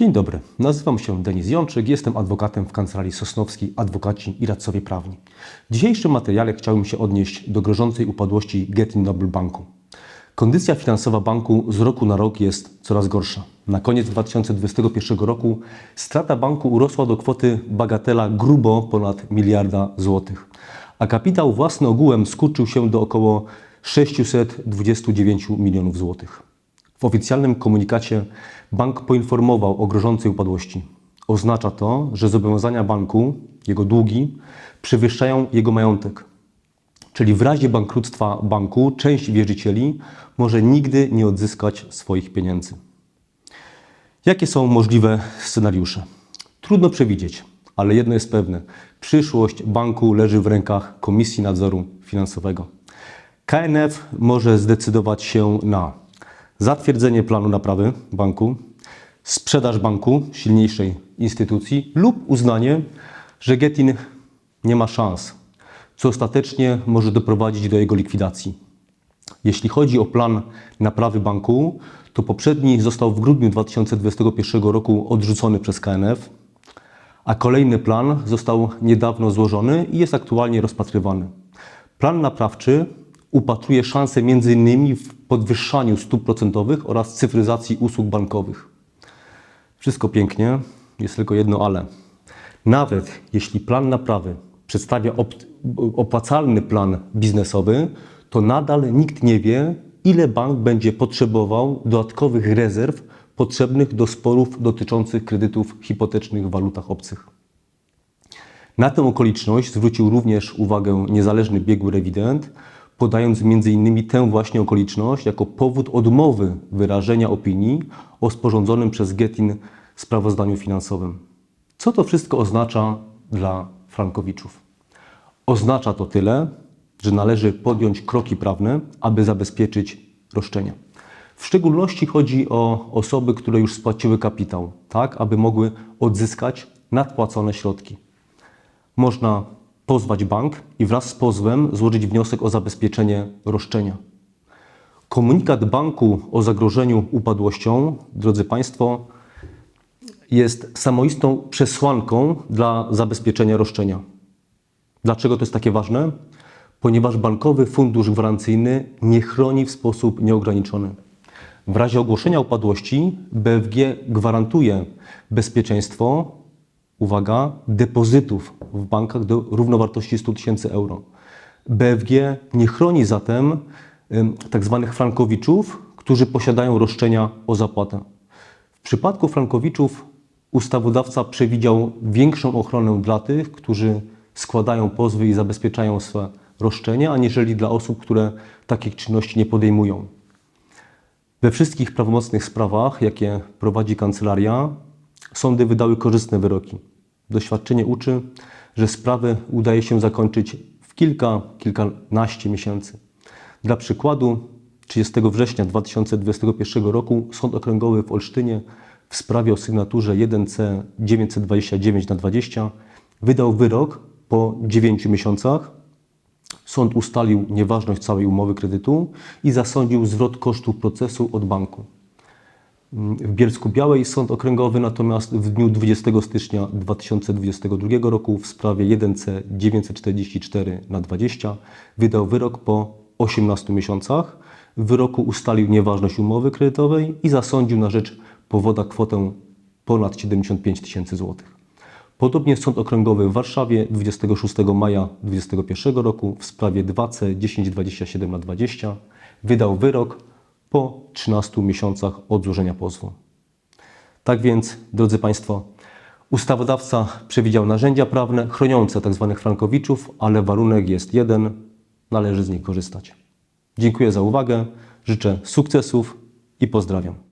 Dzień dobry, nazywam się Denis Jączyk, jestem adwokatem w kancelarii Sosnowskiej Adwokaci i Radcowie Prawni. W dzisiejszym materiale chciałbym się odnieść do grożącej upadłości Getin Noble Banku. Kondycja finansowa banku z roku na rok jest coraz gorsza. Na koniec 2021 roku strata banku urosła do kwoty bagatela grubo ponad miliarda złotych, a kapitał własny ogółem skurczył się do około 629 milionów złotych. W oficjalnym komunikacie bank poinformował o grożącej upadłości. Oznacza to, że zobowiązania banku, jego długi, przewyższają jego majątek. Czyli w razie bankructwa banku część wierzycieli może nigdy nie odzyskać swoich pieniędzy. Jakie są możliwe scenariusze? Trudno przewidzieć, ale jedno jest pewne: przyszłość banku leży w rękach Komisji Nadzoru Finansowego. KNF może zdecydować się na zatwierdzenie planu naprawy banku, sprzedaż banku silniejszej instytucji lub uznanie, że Getin nie ma szans, co ostatecznie może doprowadzić do jego likwidacji. Jeśli chodzi o plan naprawy banku, to poprzedni został w grudniu 2021 roku odrzucony przez KNF, a kolejny plan został niedawno złożony i jest aktualnie rozpatrywany. Plan naprawczy upatruje szansę m.in. w podwyższaniu stóp procentowych oraz cyfryzacji usług bankowych. Wszystko pięknie, jest tylko jedno ale. Nawet jeśli plan naprawy przedstawia opłacalny plan biznesowy, to nadal nikt nie wie, ile bank będzie potrzebował dodatkowych rezerw potrzebnych do sporów dotyczących kredytów hipotecznych w walutach obcych. Na tę okoliczność zwrócił również uwagę niezależny biegły rewident, podając m.in. tę właśnie okoliczność jako powód odmowy wyrażenia opinii o sporządzonym przez Getin sprawozdaniu finansowym. Co to wszystko oznacza dla frankowiczów? Oznacza to tyle, że należy podjąć kroki prawne, aby zabezpieczyć roszczenia. W szczególności chodzi o osoby, które już spłaciły kapitał, tak aby mogły odzyskać nadpłacone środki. Można pozwać bank i wraz z pozwem złożyć wniosek o zabezpieczenie roszczenia. Komunikat banku o zagrożeniu upadłością, drodzy Państwo, jest samoistą przesłanką dla zabezpieczenia roszczenia. Dlaczego to jest takie ważne? Ponieważ bankowy fundusz gwarancyjny nie chroni w sposób nieograniczony. W razie ogłoszenia upadłości BFG gwarantuje bezpieczeństwo, uwaga, depozytów w bankach do równowartości 100 tysięcy euro. BFG nie chroni zatem ym, tak frankowiczów, którzy posiadają roszczenia o zapłatę. W przypadku frankowiczów ustawodawca przewidział większą ochronę dla tych, którzy składają pozwy i zabezpieczają swe roszczenia, aniżeli dla osób, które takich czynności nie podejmują. We wszystkich prawomocnych sprawach, jakie prowadzi kancelaria, sądy wydały korzystne wyroki. Doświadczenie uczy, że sprawy udaje się zakończyć w kilka, kilkanaście miesięcy. Dla przykładu, 30 września 2021 roku Sąd Okręgowy w Olsztynie w sprawie o sygnaturze 1C 929 na 20 wydał wyrok po 9 miesiącach. Sąd ustalił nieważność całej umowy kredytu i zasądził zwrot kosztów procesu od banku. W Bielsku Białej Sąd Okręgowy natomiast w dniu 20 stycznia 2022 roku w sprawie 1C 944 na 20 wydał wyrok po 18 miesiącach. W wyroku ustalił nieważność umowy kredytowej i zasądził na rzecz powoda kwotę ponad 75 tysięcy złotych. Podobnie Sąd Okręgowy w Warszawie 26 maja 2021 roku w sprawie 2C 1027 na 20 wydał wyrok po 13 miesiącach od złożenia pozwu. Tak więc, drodzy Państwo, ustawodawca przewidział narzędzia prawne chroniące tzw. frankowiczów, ale warunek jest jeden, należy z nich korzystać. Dziękuję za uwagę, życzę sukcesów i pozdrawiam.